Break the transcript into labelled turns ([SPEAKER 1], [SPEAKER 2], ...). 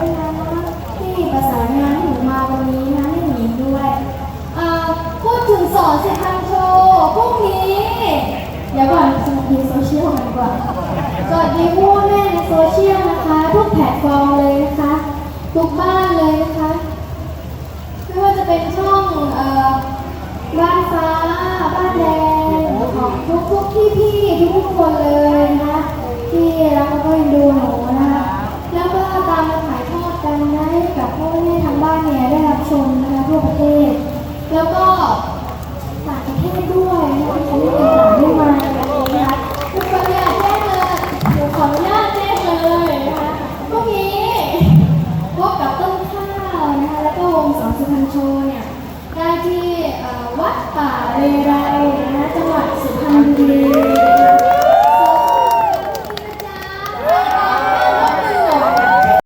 [SPEAKER 1] ที่ประสานงานให้หนูมาวันนี้นะให้หนูด้วยเอ่อพูดถึงสอนเสร็จทางโทรพรุ่งนี้ เดี๋ยวก่อนดูโซเชียลกันก่อนสวัสดีพ่อแม่ในโซเชียลนะคะ ทุกแพลตฟอร์มเลยนะคะ ทุกบ้านเลยนะคะ เรไรณจังหวัดสุพรรณบุรี